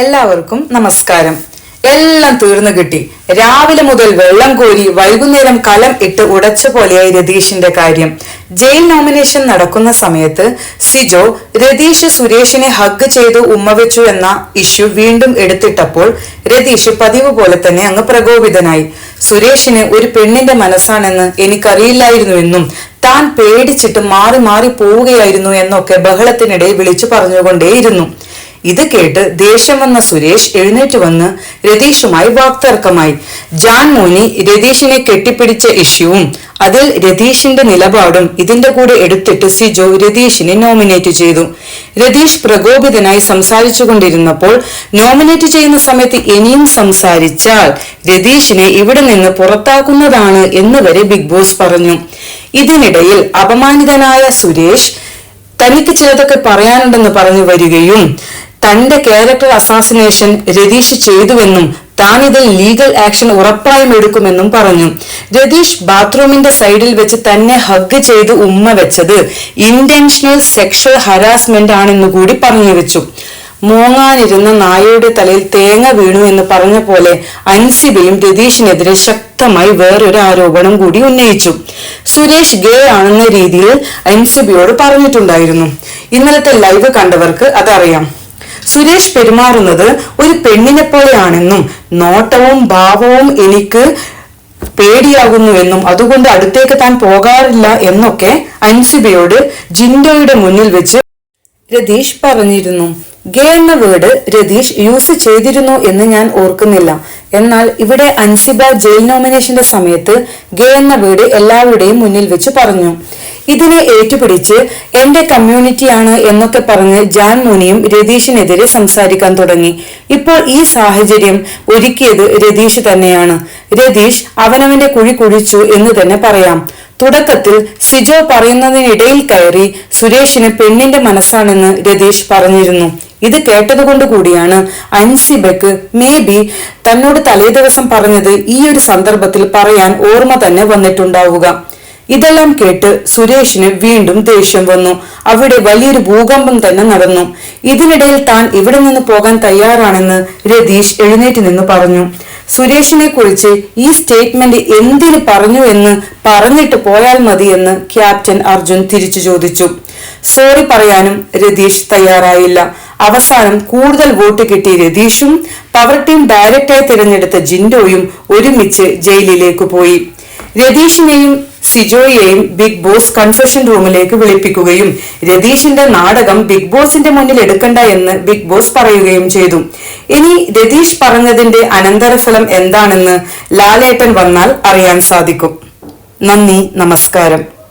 എല്ലാവർക്കും നമസ്കാരം. എല്ലാം തീർന്നു കിട്ടി. രാവിലെ മുതൽ വെള്ളം കോരി വൈകുന്നേരം കലം ഇട്ട് ഉടച്ച പോലെയായി രതീഷിന്റെ കാര്യം. ജയിൽ നോമിനേഷൻ നടക്കുന്ന സമയത്ത് സിജോ രതീഷ് സുരേഷിനെ ഹഗ് ചെയ്ത് ഉമ്മ വെച്ചു എന്ന ഇഷ്യൂ വീണ്ടും എടുത്തിട്ടപ്പോൾ രതീഷ് പതിവ് പോലെ തന്നെ അങ്ങ് പ്രകോപിതനായി. സുരേഷിന് ഒരു പെണ്ണിന്റെ മനസ്സാണെന്ന് എനിക്കറിയില്ലായിരുന്നു എന്നും താൻ പേടിച്ചിട്ട് മാറി മാറി പോവുകയായിരുന്നു എന്നൊക്കെ ബഹളത്തിനിടെ വിളിച്ചു പറഞ്ഞുകൊണ്ടേയിരുന്നു. ഇത് കേട്ട് ദേഷ്യം വന്ന സുരേഷ് എഴുന്നേറ്റ് വന്ന് രതീഷുമായി വാക്തർക്കമായി. ജാൻ മോനി രതീഷിനെ കെട്ടിപ്പിടിച്ച ഇഷ്യൂവും അതിൽ രതീഷിന്റെ നിലപാടും ഇതിന്റെ കൂടെ എടുത്തിട്ട് സിജോ രതീഷിനെ നോമിനേറ്റ് ചെയ്തു. രതീഷ് പ്രകോപിതനായി സംസാരിച്ചു കൊണ്ടിരുന്നപ്പോൾ നോമിനേറ്റ് ചെയ്യുന്ന സമയത്ത് ഇനിയും സംസാരിച്ചാൽ രതീഷിനെ ഇവിടെ നിന്ന് പുറത്താക്കുന്നതാണ് എന്ന് വരെ ബിഗ് ബോസ് പറഞ്ഞു. ഇതിനിടയിൽ അപമാനിതനായ സുരേഷ് തനിക്ക് ചിലതൊക്കെ പറയാനുണ്ടെന്ന് പറഞ്ഞു വരികയും തന്റെ ക്യാരക്ടർ അസാസിനേഷൻ രതീഷ് ചെയ്തുവെന്നും താൻ ഇതിൽ ലീഗൽ ആക്ഷൻ ഉറപ്പായും എടുക്കുമെന്നും പറഞ്ഞു. രതീഷ് ബാത്റൂമിന്റെ സൈഡിൽ വെച്ച് തന്നെ ഹഗ് ചെയ്ത് ഉമ്മ വെച്ചത് ഇന്റൻഷണൽ സെക്ഷൽ ഹരാസ്മെന്റ് ആണെന്നു കൂടി പറഞ്ഞു വെച്ചു മൂങ്ങാനിരുന്ന നായയുടെ തലയിൽ തേങ്ങ വീണു എന്ന് പറഞ്ഞ പോലെ അൻസിബയും രതീഷിനെതിരെ ശക്തമായി വേറൊരു ആരോപണം കൂടി ഉന്നയിച്ചു. സുരേഷ് ഗേ ആണെന്ന രീതിയിൽ അൻസിബയോട് പറഞ്ഞിട്ടുണ്ടായിരുന്നു. ഇന്നലത്തെ ലൈവ് കണ്ടവർക്ക് അതറിയാം. സുരേഷ് പെരുമാറുന്നത് ഒരു പെണ്ണിനെ പോലെയാണെന്നും നോട്ടവും ഭാവവും എനിക്ക് പേടിയാകുന്നുവെന്നും അതുകൊണ്ട് അടുത്തേക്ക് താൻ പോകാറില്ല എന്നൊക്കെ അൻസിബയോട് ജിൻഡോയുടെ മുന്നിൽ വെച്ച് രതീഷ് പറഞ്ഞിരുന്നു. ഗേ എന്ന വേർഡ് രതീഷ് യൂസ് ചെയ്തിരുന്നു എന്ന് ഞാൻ ഓർക്കുന്നില്ല. എന്നാൽ ഇവിടെ അൻസിബ ജയിൽ നോമിനേഷന്റെ സമയത്ത് ഗേ എന്ന വീട് എല്ലാവരുടെയും മുന്നിൽ വെച്ച് പറഞ്ഞു. ഇതിനെ ഏറ്റുപിടിച്ച് എന്റെ കമ്മ്യൂണിറ്റിയാണ് എന്നൊക്കെ പറഞ്ഞ് ജാൻ മോനിയും രതീഷിനെതിരെ സംസാരിക്കാൻ തുടങ്ങി. ഇപ്പോൾ ഈ സാഹചര്യം ഒരുക്കിയത് രതീഷ് തന്നെയാണ്. രതീഷ് അവനവന്റെ കുഴി കുഴിച്ചു എന്ന് തന്നെ പറയാം. തുടക്കത്തിൽ സിജോ പറയുന്നതിനിടയിൽ കയറി സുരേഷിന് പെണ്ണിന്റെ മനസ്സാണെന്ന് രതീഷ് പറഞ്ഞിരുന്നു. ഇത് കേട്ടതുകൊണ്ട് കൂടിയാണ് അൻസിബയ്ക്ക് മേ ബി തന്നോട് തലേ ദിവസം പറഞ്ഞത് ഈ ഒരു സന്ദർഭത്തിൽ പറയാൻ ഓർമ്മ തന്നെ വന്നിട്ടുണ്ടാവുക. ഇതെല്ലാം കേട്ട് സുരേഷിന് വീണ്ടും ദേഷ്യം വന്നു. അവിടെ വലിയൊരു ഭൂകമ്പം തന്നെ നടന്നു. ഇതിനിടയിൽ താൻ ഇവിടെ നിന്ന് പോകാൻ തയ്യാറാണെന്ന് രതീഷ് എഴുന്നേറ്റ് നിന്ന് പറഞ്ഞു. സുരേഷിനെ കുറിച്ച് ഈ സ്റ്റേറ്റ്മെന്റ് എന്തിനു പറഞ്ഞു എന്ന് പറഞ്ഞിട്ട് പോയാൽ മതി എന്ന് ക്യാപ്റ്റൻ അർജുൻ തിരിച്ചു ചോദിച്ചു. സോറി പറയാനും രതീഷ് തയ്യാറായില്ല. അവസാനം കൂടുതൽ വോട്ട് കിട്ടിയ രതീഷും പവർ ടീം ഡയറക്റ്റായി തിരഞ്ഞെടുത്ത ജിൻഡോയും ഒരുമിച്ച് ജയിലിലേക്ക് പോയി. രതീഷിനെയും സിജോയെയും ബിഗ് ബോസ് കൺഫഷൻ റൂമിലേക്ക് വിളിപ്പിക്കുകയും രതീഷിന്റെ നാടകം ബിഗ് ബോസിന്റെ മുന്നിൽ എടുക്കണ്ട എന്ന് ബിഗ് ബോസ് പറയുകയും ചെയ്തു. ഇനി രതീഷ് പറഞ്ഞതിന്റെ അനന്തരഫലം എന്താണെന്ന് ലാലേട്ടൻ വന്നാൽ അറിയാൻ സാധിക്കും. നന്ദി നമസ്കാരം.